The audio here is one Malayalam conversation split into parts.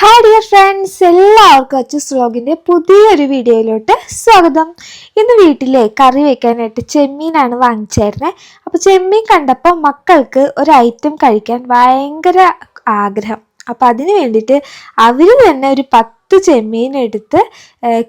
ഹായ് ഡിയർ ഫ്രണ്ട്സ് എല്ലാവർക്കും അച്ചസ് വ്ളോഗിന്റെ പുതിയൊരു വീഡിയോയിലോട്ട് സ്വാഗതം. ഇന്ന് വീട്ടിലെ കറി വയ്ക്കാനായിട്ട് ചെമ്മീനാണ് വാങ്ങിച്ചായിരുന്നത് അപ്പോൾ ചെമ്മീൻ കണ്ടപ്പോൾ മക്കൾക്ക് ഒരു ഐറ്റം കഴിക്കാൻ ഭയങ്കര ആഗ്രഹം. അപ്പോൾ അതിന് വേണ്ടിയിട്ട് അവർ തന്നെ ഒരു പത്ത് ചെമ്മീൻ എടുത്ത്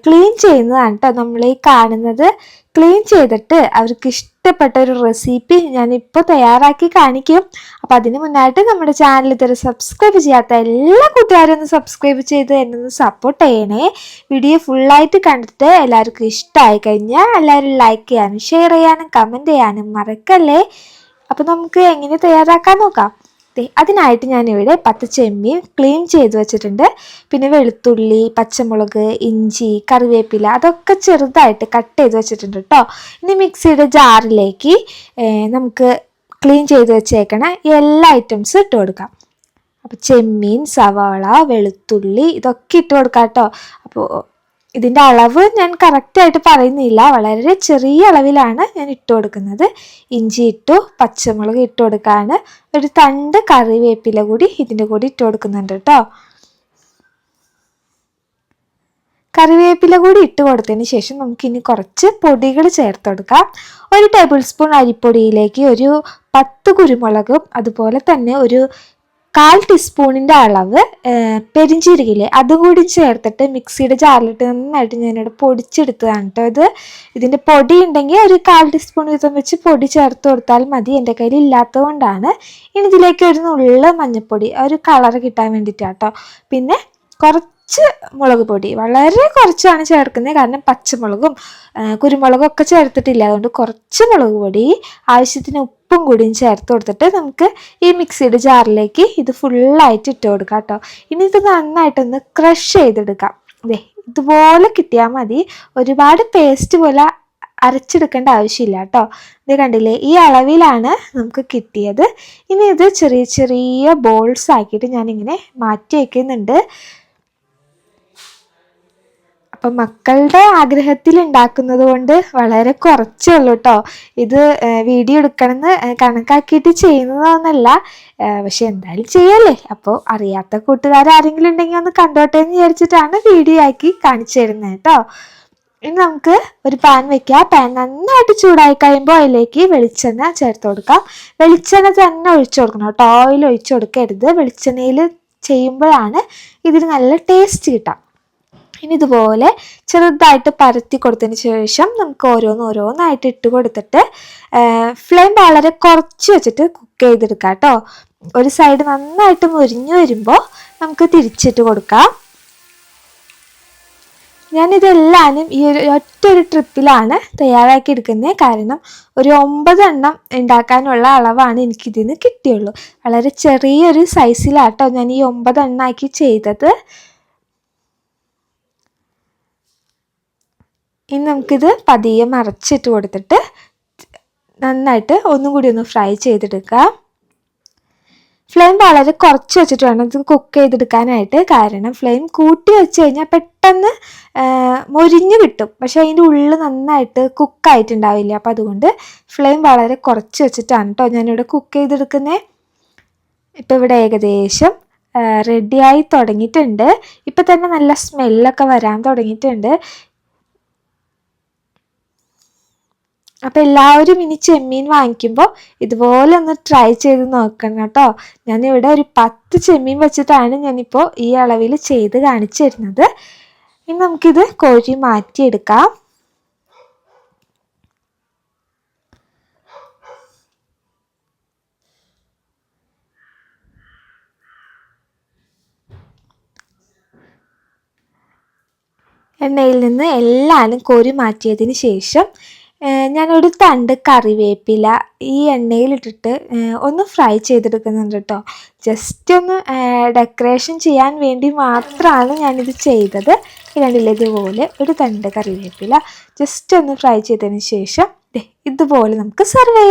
ക്ലീൻ ചെയ്യുന്നതാണ് കേട്ടോ നമ്മൾ ഈ കാണുന്നത്. ക്ലീൻ ചെയ്തിട്ട് അവർക്ക് ഇഷ്ടപ്പെട്ട ഒരു റെസിപ്പി ഞാൻ ഇപ്പോൾ തയ്യാറാക്കി കാണിക്കും. അപ്പോൾ അതിന് മുന്നായിട്ട് നമ്മുടെ ചാനൽ ഇതുവരെ സബ്സ്ക്രൈബ് ചെയ്യാത്ത എല്ലാ കൂട്ടുകാരും ഒന്ന് സബ്സ്ക്രൈബ് ചെയ്ത് എന്നെ ഒന്ന് സപ്പോർട്ട് ചെയ്യണേ വീഡിയോ ഫുള്ളായിട്ട് കണ്ടിട്ട് എല്ലാവർക്കും ഇഷ്ടമായി കഴിഞ്ഞാൽ എല്ലാവരും ലൈക്ക് ചെയ്യാനും ഷെയർ ചെയ്യാനും കമന്റ് ചെയ്യാനും മറക്കല്ലേ? അപ്പോൾ നമുക്ക് എങ്ങനെ തയ്യാറാക്കാൻ നോക്കാം. അതിനായിട്ട് ഞാനിവിടെ പത്ത് ചെമ്മീൻ ക്ലീൻ ചെയ്ത് വെച്ചിട്ടുണ്ട്. പിന്നെ വെളുത്തുള്ളി പച്ചമുളക് ഇഞ്ചി കറിവേപ്പില അതൊക്കെ ചെറുതായിട്ട് കട്ട് ചെയ്ത് വെച്ചിട്ടുണ്ട് കേട്ടോ ഇനി മിക്സിയുടെ ജാറിലേക്ക് നമുക്ക് ക്ലീൻ ചെയ്ത് വെച്ചേക്കണ എല്ലാ ഐറ്റംസും ഇട്ട് കൊടുക്കാം. അപ്പോൾ ചെമ്മീൻ സവാള വെളുത്തുള്ളി ഇതൊക്കെ ഇട്ട് കൊടുക്കാം കേട്ടോ അപ്പോൾ ഇതിന്റെ അളവ് ഞാൻ കറക്റ്റായിട്ട് പറയുന്നില്ല. വളരെ ചെറിയ അളവിലാണ് ഞാൻ ഇട്ട് കൊടുക്കുന്നത്. ഇഞ്ചി ഇട്ടു പച്ചമുളക് ഇട്ട് കൊടുക്കാണ്. ഒരു തണ്ട് കറിവേപ്പില കൂടി ഇതിന്റെ കൂടി ഇട്ട് കൊടുക്കുന്നുണ്ട് കേട്ടോ കറിവേപ്പില കൂടി ഇട്ട് കൊടുത്തതിന് ശേഷം നമുക്കിനി കുറച്ച് പൊടികൾ ചേർത്ത് കൊടുക്കാം. ഒരു ടേബിൾ സ്പൂൺ അരിപ്പൊടിയിലേക്ക് ഒരു പത്ത് കുരുമുളകും അതുപോലെ തന്നെ ഒരു കാൽ ടീസ്പൂണിന്റെ അളവ് പെരിഞ്ചീരകില്ലേ അതും കൂടി ചേർത്തിട്ട് മിക്സിയുടെ ജാറിലിട്ട് നന്നായിട്ട് ഞാനിവിടെ പൊടിച്ചെടുത്തതാണ് കേട്ടോ ഇത് ഇതിന്റെ പൊടി ഉണ്ടെങ്കിൽ ഒരു കാൽ ടീസ്പൂൺ വീതം വെച്ച് പൊടി ചേർത്ത് കൊടുത്താൽ മതി. എന്റെ കയ്യിൽ ഇല്ലാത്തതുകൊണ്ടാണ് ഇനി ഇതിലേക്ക് ഒരു നുള്ള മഞ്ഞൾപ്പൊടി ഒരു കളർ കിട്ടാൻ വേണ്ടിയിട്ടാണ് കേട്ടോ പിന്നെ കുറച്ച് മുളക് പൊടി. വളരെ കുറച്ചാണ് ചേർക്കുന്നത്. കാരണം പച്ചമുളകും കുരുമുളകും ഒക്കെ ചേർത്തിട്ടില്ല. അതുകൊണ്ട് കുറച്ച് മുളക് പൊടി ആവശ്യത്തിന് ഉപ്പും കൂടിയും ചേർത്ത് കൊടുത്തിട്ട് നമുക്ക് ഈ മിക്സിയുടെ ജാറിലേക്ക് ഇത് ഫുള്ളായിട്ട് ഇട്ട് കൊടുക്കാം കേട്ടോ. ഇനി ഇത് നന്നായിട്ടൊന്ന് ക്രഷ് ചെയ്തെടുക്കാം. അതെ ഇതുപോലെ കിട്ടിയാൽ മതി. ഒരുപാട് പേസ്റ്റ് പോലെ അരച്ചെടുക്കേണ്ട ആവശ്യമില്ല കേട്ടോ. ഇത് കണ്ടില്ലേ? ഈ അളവിലാണ് നമുക്ക് കിട്ടിയത്. ഇനി ഇത് ചെറിയ ചെറിയ ബോൾസ് ആക്കിയിട്ട് ഞാനിങ്ങനെ മാറ്റി വയ്ക്കുന്നുണ്ട്. അപ്പം മക്കളുടെ ആഗ്രഹത്തിൽ ഉണ്ടാക്കുന്നത് കൊണ്ട് വളരെ കുറച്ചേ ഉള്ളൂ കേട്ടോ ഇത് വീഡിയോ എടുക്കണമെന്ന് കണക്കാക്കിയിട്ട് ചെയ്യുന്നതൊന്നല്ല. ഏർ, പക്ഷെ എന്തായാലും ചെയ്യല്ലേ. അപ്പോൾ അറിയാത്ത കൂട്ടുകാർ ആരെങ്കിലും ഉണ്ടെങ്കിൽ ഒന്ന് കണ്ടോട്ടെ എന്ന് വിചാരിച്ചിട്ടാണ് വീഡിയോ ആക്കി കാണിച്ചു തരുന്നത് കേട്ടോ ഇനി നമുക്ക് ഒരു പാൻ വെക്കാം. പാൻ നന്നായിട്ട് ചൂടായി കഴിയുമ്പോൾ അതിലേക്ക് വെളിച്ചെണ്ണ ചേർത്ത് കൊടുക്കാം. വെളിച്ചെണ്ണ തന്നെ ഒഴിച്ചു കൊടുക്കണം കേട്ടോ ഓയിൽ ഒഴിച്ചു കൊടുക്കരുത്. വെളിച്ചെണ്ണയിൽ ചെയ്യുമ്പോഴാണ് ഇതിന് നല്ല ടേസ്റ്റ് കിട്ടാം. ഇനി ഇതുപോലെ ചെറുതായിട്ട് പരത്തി കൊടുത്തതിന് ശേഷം നമുക്ക് ഓരോന്ന് ഓരോന്നായിട്ട് ഇട്ട് കൊടുത്തിട്ട് ഫ്ലെയിം വളരെ കുറച്ച് വെച്ചിട്ട് കുക്ക് ചെയ്തെടുക്കാം കേട്ടോ. ഒരു സൈഡ് നന്നായിട്ട് മുരിഞ്ഞു വരുമ്പോൾ നമുക്ക് തിരിച്ചിട്ട് കൊടുക്കാം. ഞാനിതെല്ലാനും ഈ ഒരു ഒറ്റ ഒരു ട്രിപ്പിലാണ് തയ്യാറാക്കി എടുക്കുന്നത് കാരണം ഒരു ഒമ്പത് എണ്ണം ഉണ്ടാക്കാനുള്ള അളവാണ് എനിക്കിതിന് കിട്ടിയുള്ളൂ. വളരെ ചെറിയൊരു സൈസിലാട്ടോ ഞാൻ ഈ ഒമ്പത് എണ്ണാക്കി ചെയ്തത്. ഇനി നമുക്കിത് പതിയെ മറച്ചിട്ട് കൊടുത്തിട്ട് നന്നായിട്ട് ഒന്നും കൂടി ഒന്ന് ഫ്രൈ ചെയ്തെടുക്കാം ഫ്ലെയിം വളരെ കുറച്ച് വെച്ചിട്ട് വേണം ഇത് കുക്ക് ചെയ്തെടുക്കാനായിട്ട്. കാരണം ഫ്ലെയിം കൂട്ടി വെച്ച് കഴിഞ്ഞാൽ പെട്ടെന്ന് മൊരിഞ്ഞു കിട്ടും. പക്ഷെ അതിന്റെ ഉള്ളിൽ നന്നായിട്ട് കുക്കായിട്ടുണ്ടാവില്ല അപ്പം അതുകൊണ്ട് ഫ്ലെയിം വളരെ കുറച്ച് വെച്ചിട്ടാണ് കേട്ടോ ഞാനിവിടെ കുക്ക് ചെയ്തെടുക്കുന്നത് ഇപ്പം ഇവിടെ ഏകദേശം റെഡിയായി തുടങ്ങിയിട്ടുണ്ട്. ഇപ്പം തന്നെ നല്ല സ്മെല്ലൊക്കെ വരാൻ തുടങ്ങിയിട്ടുണ്ട്. അപ്പം എല്ലാവരും ഇനി ചെമ്മീൻ വാങ്ങിക്കുമ്പോൾ ഇതുപോലെ ഒന്ന് ട്രൈ ചെയ്ത് നോക്കണം കേട്ടോ. ഞാനിവിടെ ഒരു പത്ത് ചെമ്മീൻ വെച്ചിട്ടാണ് ഞാനിപ്പോൾ ഈ അളവിൽ ചെയ്ത് കാണിച്ചു തരുന്നത്. ഇനി നമുക്കിത് കോഴി മാറ്റിയെടുക്കാം. എണ്ണയിൽ നിന്ന് എല്ലാവരും കോരി മാറ്റിയതിന് ശേഷം ഞാനൊരു തണ്ട് കറിവേപ്പില ഈ എണ്ണയിലിട്ടിട്ട് ഒന്ന് ഫ്രൈ ചെയ്തെടുക്കുന്നുണ്ട് കേട്ടോ ജസ്റ്റ് ഒന്ന് ഡെക്കറേഷൻ ചെയ്യാൻ വേണ്ടി മാത്രമാണ് ഞാനിത് ചെയ്തത്. രണ്ടിലേതുപോലെ ഒരു തണ്ട് കറിവേപ്പില ജസ്റ്റ് ഒന്ന് ഫ്രൈ ചെയ്തതിന് ശേഷം ഇതുപോലെ നമുക്ക് സെർവ് ചെയ്യാം.